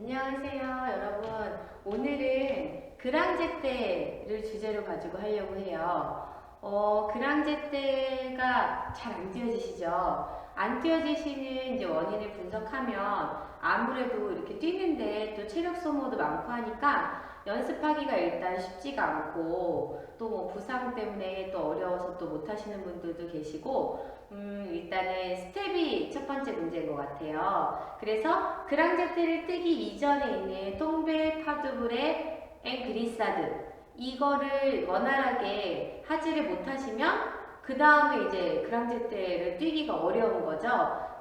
안녕하세요, 여러분. 오늘은 그랑제떼를 주제로 가지고 하려고 해요. 어, 그랑제떼가 잘 안 띄어지시죠? 안 띄어지시는 이제 원인을 분석하면 아무래도 이렇게 뛰는데 또 체력 소모도 많고 하니까 연습하기가 일단 쉽지가 않고 또 뭐 부상 때문에 또 어려워서 또 못하시는 분들도 계시고 음, 일단은 스텝이 첫 번째 문제인 것 같아요. 그래서 그랑제테를 뜨기 이전에 있는 똥배 파두불의 앵그리사드 이거를 원활하게 하지를 못하시면 그 다음에 이제 그랑제테를 뛰기가 어려운 거죠.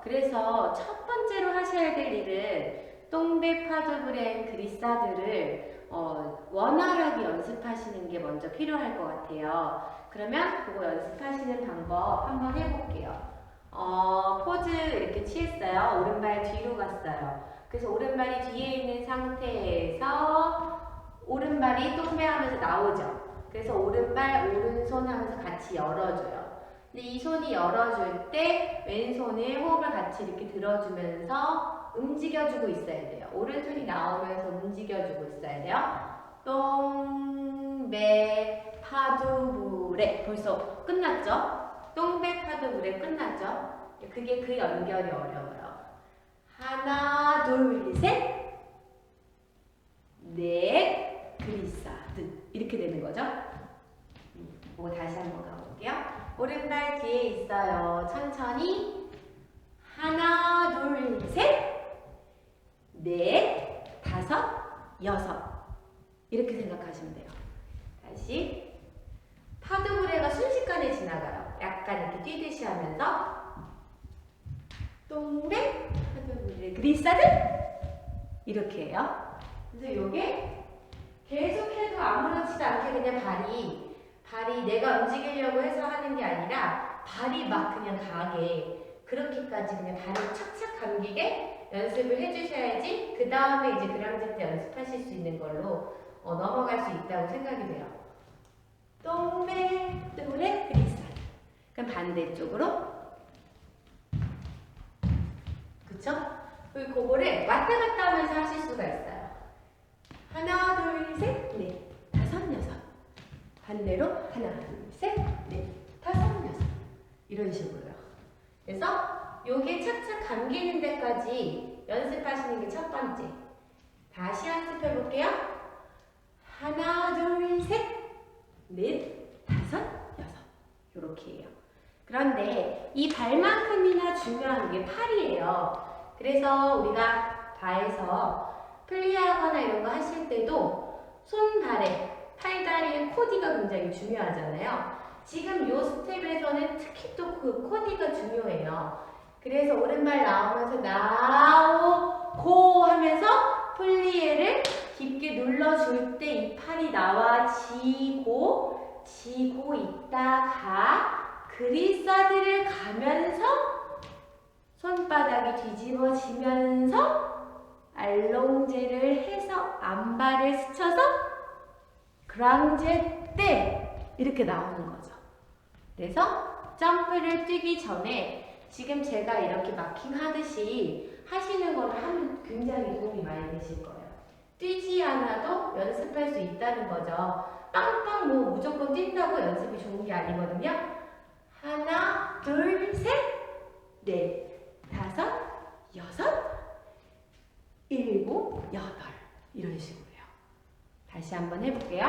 그래서 첫 번째로 하셔야 될 일은 똥배 파두불의 앵그리사드를 어, 원활하게 연습하시는 게 먼저 필요할 것 같아요. 그러면 그거 연습하시는 방법 한번 해볼게요. 어, 포즈 이렇게 취했어요. 오른발 뒤로 갔어요. 그래서 오른발이 뒤에 있는 상태에서 오른발이 똥배하면서 나오죠. 그래서 오른발, 오른손 하면서 같이 열어줘요. 근데 이 손이 열어줄 때 왼손을 호흡을 같이 이렇게 들어주면서 움직여주고 있어야 돼요. 오른손이 나오면서 움직여주고 있어야 돼요. 똥배 파두불에 벌써 끝났죠? 파두불에 끝났죠? 그게 그 연결이 어려워요. 하나, 둘, 셋, 넷, 그리사드 이렇게 되는 거죠? 음, 그거 다시 한번 가볼게요. 오른발 뒤에 있어요. 천천히 하나, 둘, 셋, 넷, 다섯, 여섯 이렇게 생각하시면 돼요. 다시 파도구레가 순식간에 지나가요. 뛰듯이 하면서 파도구레 그리사드 이렇게 해요. 그래서 요게 계속해도 아무렇지도 않게 그냥 발이 발이 내가 움직이려고 해서 하는 게 아니라 발이 막 그냥 가게 그렇게까지 그냥 발이 착착 감기게 연습을 해주셔야지 그 다음에 이제 그랑제 때 연습하실 수 있는 걸로 어, 넘어갈 수 있다고 생각이 돼요. 똥배 똥배 그리스타일. 그럼 반대쪽으로. 그쵸? 그리고 그거를 왔다 갔다 하면서 하실 수가 있어요. 하나, 둘, 셋, 넷, 다섯, 여섯. 반대로 하나, 둘, 셋, 넷, 다섯, 여섯. 이런 식으로요. 그래서 요게 착착 감기는 데까지 연습하시는 게 첫 번째. 다시 연습해 볼게요. 하나, 둘, 셋, 넷, 다섯, 여섯. 요렇게 해요. 그런데 이 발만큼이나 중요한 게 팔이에요. 그래서 우리가 바에서 플리하거나 이런 거 하실 때도 손발에 팔다리의 코디가 굉장히 중요하잖아요. 지금 요 스텝에서는 특히 또 그 코디가 중요해요. 그래서 오른발 나오면서 나오고 하면서 플리에를 깊게 눌러줄 때 이 팔이 나와 지고 지고 있다가 그리사드를 가면서 손바닥이 뒤집어지면서 알롱제를 해서 안발을 스쳐서 그랑제 때 이렇게 나오는 거죠. 그래서 점프를 뛰기 전에 지금 제가 이렇게 마킹 하듯이 하시는 거를 하면 굉장히 도움이 많이 되실 거예요. 뛰지 않아도 연습할 수 있다는 거죠. 빵빵 뭐 무조건 뛴다고 연습이 좋은 게 아니거든요. 둘, 셋, 넷, 다섯, 여섯, 일곱, 여덟. 이런 식으로요. 다시 한번 해볼게요.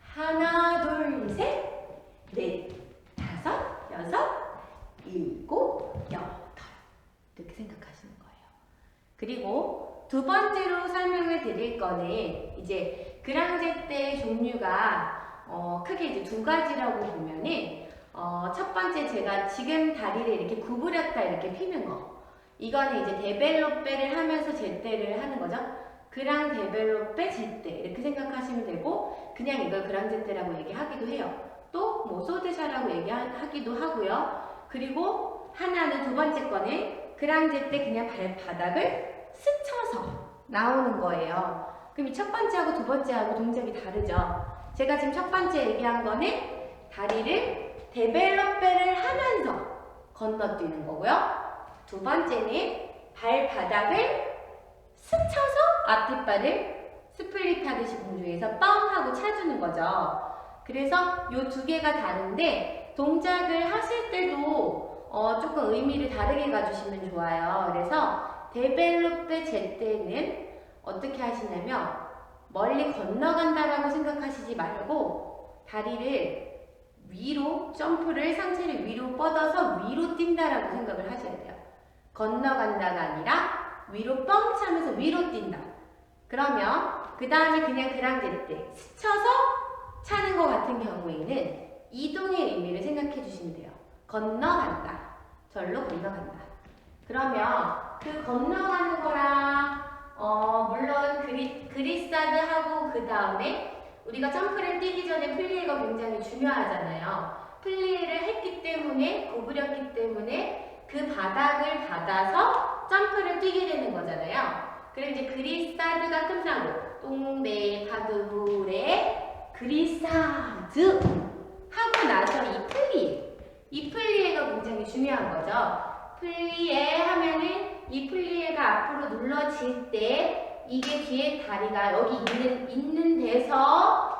하나, 둘, 셋, 넷, 다섯, 여섯, 일곱, 여덟. 이렇게 생각하시는 거예요. 그리고 두 번째로 설명을 드릴 거는 이제 그랑제떼 종류가 어, 크게 이제 두 가지라고 보면은 어, 첫 번째 제가 지금 다리를 이렇게 구부렸다 이렇게 피는 거. 이거는 이제 데벨로페를 하면서 제떼를 하는 거죠. 그랑 데벨로페 제떼 이렇게 생각하시면 되고 그냥 이걸 그랑 제떼라고 얘기하기도 해요. 또 뭐 소드샤라고 얘기하기도 하고요. 그리고 하나는 두 번째 거는 그랑 제 때 그냥 발바닥을 스쳐서 나오는 거예요. 그럼 이 첫 번째하고 두 번째하고 동작이 다르죠. 제가 지금 첫 번째 얘기한 거는 다리를 데벨로페를 하면서 건너뛰는 거고요. 두 번째는 발바닥을 스쳐서 앞뒷발을 스플릿 하듯이 공중에서 뻥 하고 차주는 거죠. 그래서 이 두 개가 다른데 동작을 하실 때도 어, 조금 의미를 다르게 가주시면 좋아요. 그래서 데벨로페 제때는 어떻게 하시냐면 멀리 건너간다라고 생각하시지 말고 다리를 위로 점프를 상체를 위로 뻗어서 위로 뛴다라고 생각을 하셔야 돼요. 건너간다가 아니라 위로 뻥 차면서 위로 뛴다. 그러면 그 다음에 그냥 그랑제 때 스쳐서 차는 것 같은 경우에는 이동의 의미를 생각해 주시면 돼요. 건너간다. 절로 건너간다. 그러면 그 건너가는 거랑 어 물론 그리, 그리사드하고 그 다음에 우리가 점프를 뛰기 전에 플리에가 굉장히 중요하잖아요. 플리에를 했기 때문에 구부렸기 때문에 그 바닥을 받아서 점프를 뛰게 되는 거잖아요. 그럼 이제 그리사드가 끝나고 똥배 파두불에 그리사드 하고 나서 이 플리에 이 플리에가 굉장히 중요한 거죠. 플리에 하면은 앞으로 눌러질 때 이게 뒤에 다리가 여기 있는 있는 데서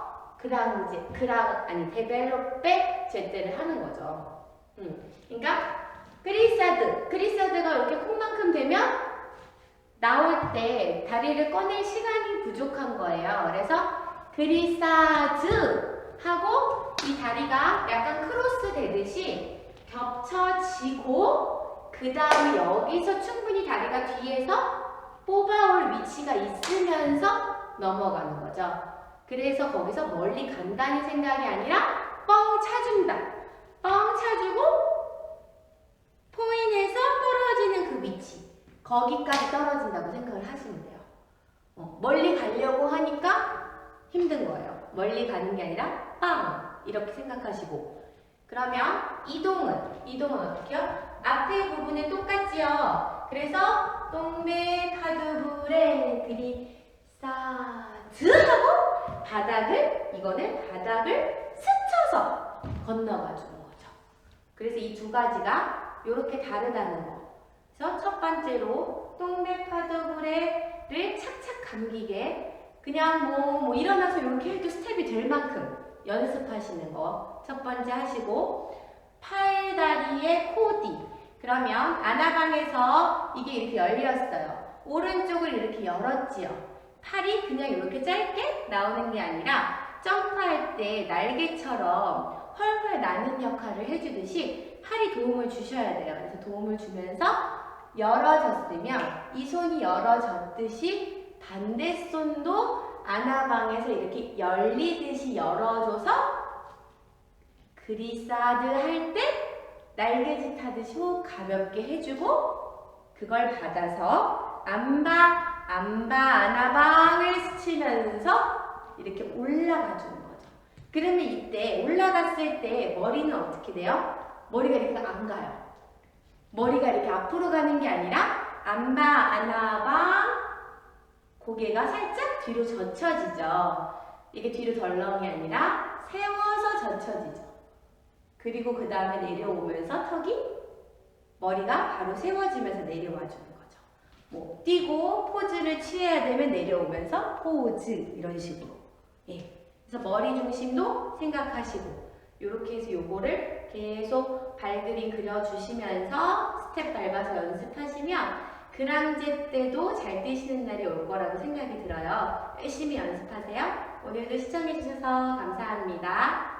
이제 그랑 아니 데벨롭백 제때를 하는 거죠. 음. 그러니까 그리사드 그리사드가 이렇게 콩만큼 되면 나올 때 다리를 꺼낼 시간이 부족한 거예요. 그래서 그리사드 하고 이 다리가 약간 크로스 되듯이 겹쳐지고 그 다음에 여기서 충분히 다리가 뒤에서 뽑아올 위치가 있으면서 넘어가는 거죠. 그래서 거기서 멀리 간다는 생각이 아니라 뻥 차준다. 뻥 차주고 포인에서 떨어지는 그 위치. 거기까지 떨어진다고 생각을 하시면 돼요. 어, 멀리 가려고 하니까 힘든 거예요. 멀리 가는 게 아니라 빵! 이렇게 생각하시고. 그러면 이동은, 이동은 어떻게요? 앞에 부분은 똑같지요. 그래서 똥배 파두불에 그리사드 하고 바닥을 이거는 바닥을 스쳐서 건너가 주는 거죠. 그래서 이 두 가지가 이렇게 다르다는 거. 그래서 첫 번째로 똥배 파두불에를 착착 감기게 그냥 뭐, 뭐 일어나서 이렇게 해도 스텝이 될 만큼 연습하시는 거 첫 번째 하시고 팔다리의 코디 그러면 아나방에서 이게 이렇게 열렸어요. 오른쪽을 이렇게 열었지요. 팔이 그냥 이렇게 짧게 나오는 게 아니라 점프할 때 날개처럼 훨훨 나는 역할을 해주듯이 팔이 도움을 주셔야 돼요. 그래서 도움을 주면서 열어졌으면 이 손이 열어졌듯이 반대 손도 아나방에서 이렇게 열리듯이 열어줘서 그리사드 할 때 날개짓 하듯이 호흡 가볍게 해주고 그걸 받아서 안바 안바 아나방을 스치면서 이렇게 올라가 주는 거죠. 그러면 이때 올라갔을 때 머리는 어떻게 돼요? 머리가 이렇게 안 가요. 머리가 이렇게 앞으로 가는 게 아니라 안바 아나방 고개가 살짝 뒤로 젖혀지죠. 이게 뒤로 덜렁이 아니라 세워서 젖혀지죠. 그리고 그 다음에 내려오면서 턱이 머리가 바로 세워지면서 내려와 주는 거죠. 뭐 뛰고 포즈를 취해야 되면 내려오면서 포즈 이런 식으로. 예. 그래서 머리 중심도 생각하시고 이렇게 해서 요거를 계속 발그림 그려주시면서 스텝 밟아서 연습하시면 그랑제 때도 잘 뛰시는 날이 올 거라고 생각이 들어요. 열심히 연습하세요. 오늘도 시청해주셔서 감사합니다.